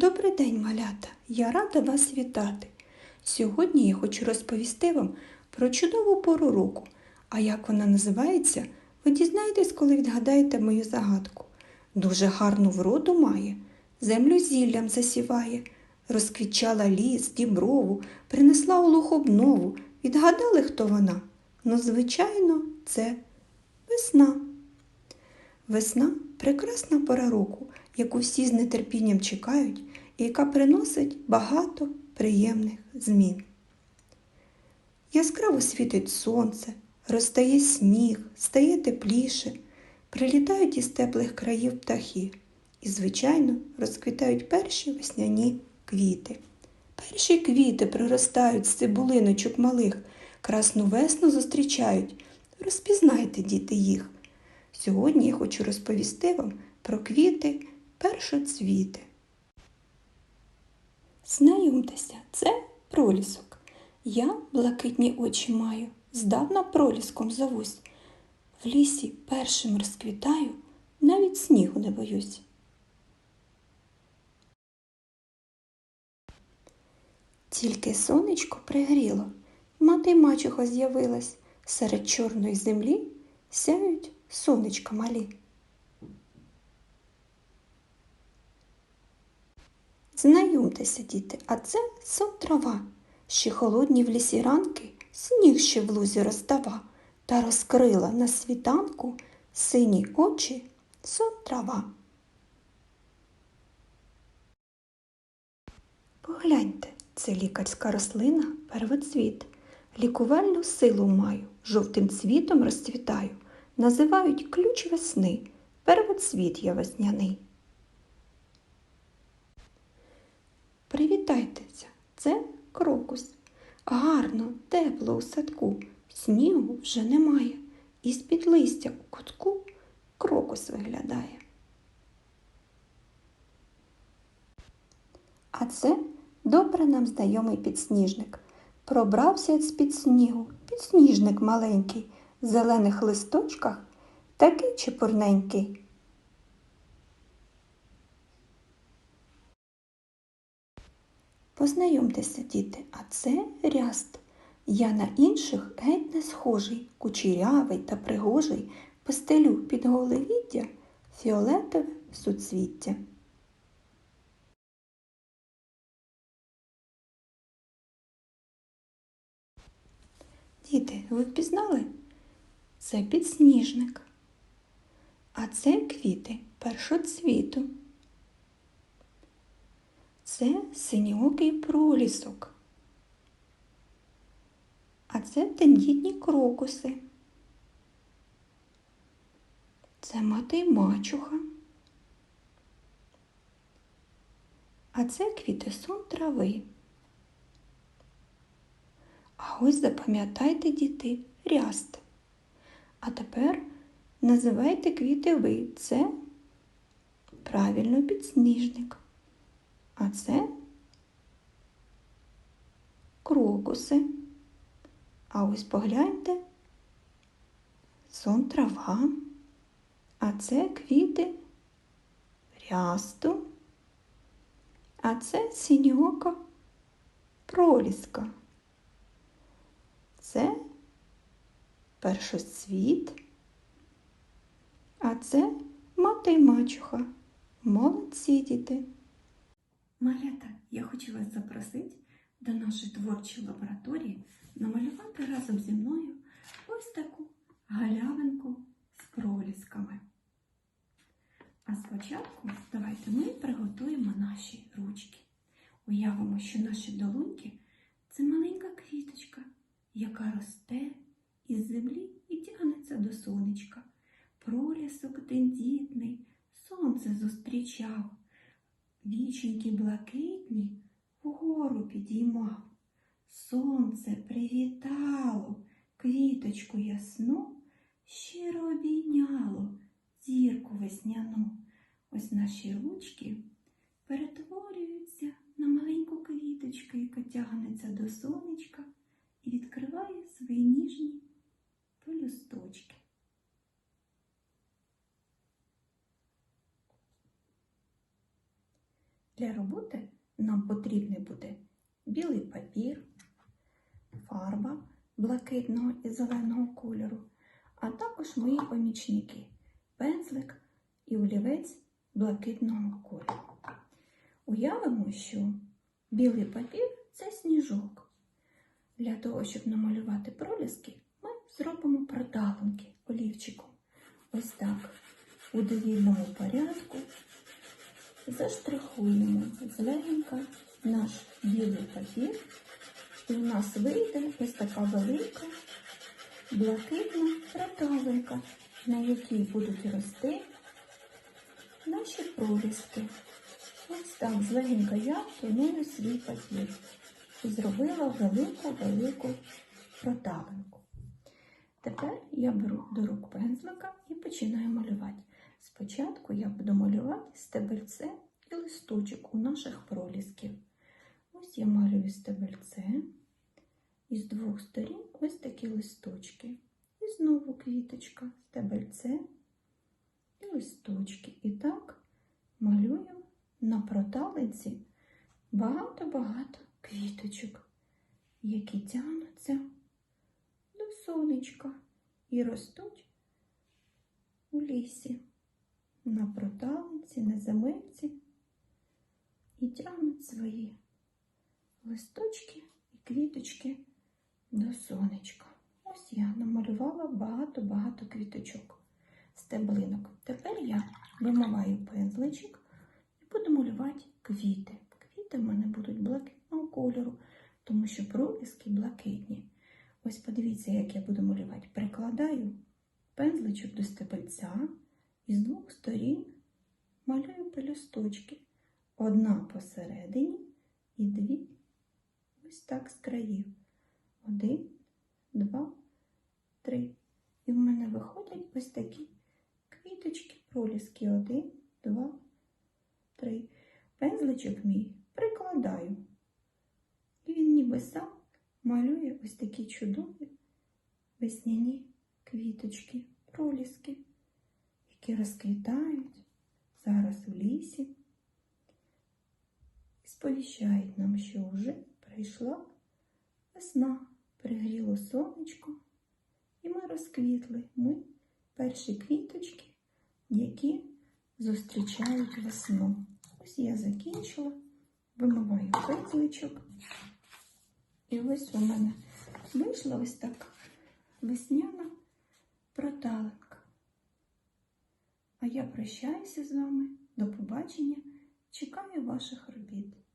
Добрий день, малята! Я рада вас вітати. Сьогодні я хочу розповісти вам про чудову пору року. А як вона називається, ви дізнаєтесь, коли відгадаєте мою загадку. Дуже гарну вроду має, землю зіллям засіває, розквітчала ліс, діброву, принесла у луг обнову. Відгадали, хто вона? Ну, звичайно, це весна. Весна прекрасна пора року, яку всі з нетерпінням чекають яка приносить багато приємних змін. Яскраво світить сонце, розтає сніг, стає тепліше, прилітають із теплих країв птахи і, звичайно, розквітають перші весняні квіти. Перші квіти приростають з цибулиночок малих, красну весну зустрічають. Розпізнайте, діти, їх. Сьогодні я хочу розповісти вам про квіти першоцвіти. Знайомтеся, це пролісок. Я блакитні очі маю, здавна проліском зовусь. В лісі першим розквітаю, навіть снігу не боюсь. Тільки сонечко пригріло, мати мачуха з'явилась, серед чорної землі сяють сонечка малі. Знайомтеся, діти, а це сон трава. Ще холодні в лісі ранки сніг ще в лузі розстава та розкрила на світанку сині очі сон трава. Погляньте, це лікарська рослина первоцвіт. Лікувальну силу маю, жовтим цвітом розцвітаю. Називають ключ весни, первоцвіт я весняний. Привітайтеся, це крокус. Гарно, тепло у садку, снігу вже немає, і з-під листя у кутку крокус виглядає. А це добре нам знайомий підсніжник. Пробрався з-під снігу, підсніжник маленький, в зелених листочках такий чепурненький. Познайомтеся, діти, а це ряст. Я на інших геть не схожий, кучерявий та пригожий, постелю під голевіддя фіолетове суцвіття. Діти, ви впізнали? Це підсніжник. А це квіти першоцвіту. Це синьокий пролісок. А це тендітні крокуси. Це мати мачуха. А це квітисон трави. А ось запам'ятайте, діти, ряст. А тепер називайте квіти ви. Це правильно підсніжник. А це крокуси. А ось погляньте сон трава. А це квіти рясту. А це синьока проліска. Це першоцвіт, а це мати й мачуха. Молодці діти. Малята, я хочу вас запросити до нашої творчої лабораторії намалювати разом зі мною ось таку галявинку з пролісками. А спочатку давайте ми приготуємо наші ручки. Уявимо, що наші долоньки це маленька квіточка, яка росте із землі і тягнеться до сонечка. Пролісок тендітний, сонце зустрічав, віченьки блакитні вгору підіймав. Сонце привітало, квіточку ясну, щиро обійняло зірку весняну. Ось наші ручки перетворюються на маленьку квіточку, яка тягнеться до сонечка і відкриває свої ніжні пелюсточки. Для роботи нам потрібний буде білий папір, фарба блакитного і зеленого кольору, а також мої помічники пензлик і олівець блакитного кольору. Уявимо, що білий папір це сніжок. Для того, щоб намалювати проліски, ми зробимо проталинки олівчиком. Ось так у довільному порядку заштрихуємо злегенька наш білий папір, і у нас вийде ось така велика блакитна проталинка, на якій будуть рости наші проліски. Ось так злегенька я тоную свій папір і зробила велику-велику проталинку. Тепер я беру до рук пензлика і починаю малювати. Спочатку я буду малювати стебельце і листочок у наших пролісків. Ось я малюю стебельце, і з двох сторін ось такі листочки. І знову квіточка, стебельце і листочки. І так малюю на проталинці багато-багато квіточок, які тягнуться до сонечка і ростуть у лісі, на проталинці, на земельці і тягнуть свої листочки і квіточки до сонечка. Ось я намалювала багато-багато квіточок, стеблинок. Тепер я вимиваю пензличок і буду малювати квіти. Квіти в мене будуть блакитного кольору, тому що проліски блакитні. Ось подивіться, як я буду малювати. Прикладаю пензличок до стебельця з двох сторін малюю пелюсточки. Одна посередині і дві ось так з країв. Один, два, три. І в мене виходять ось такі квіточки, проліски. Один, два, три. Пензличок мій прикладаю. І він ніби сам малює ось такі чудові весняні квіточки, проліски, які розквітають зараз у лісі і сповіщають нам, що вже прийшла весна, пригріло сонечко, і ми розквітли. Ми перші квіточки, які зустрічають весну. Ось я закінчила, вимиваю пензличок. І ось у мене вийшла ось така весняна проталинка. А я прощаюся з вами. До побачення. Чекаю ваших робіт.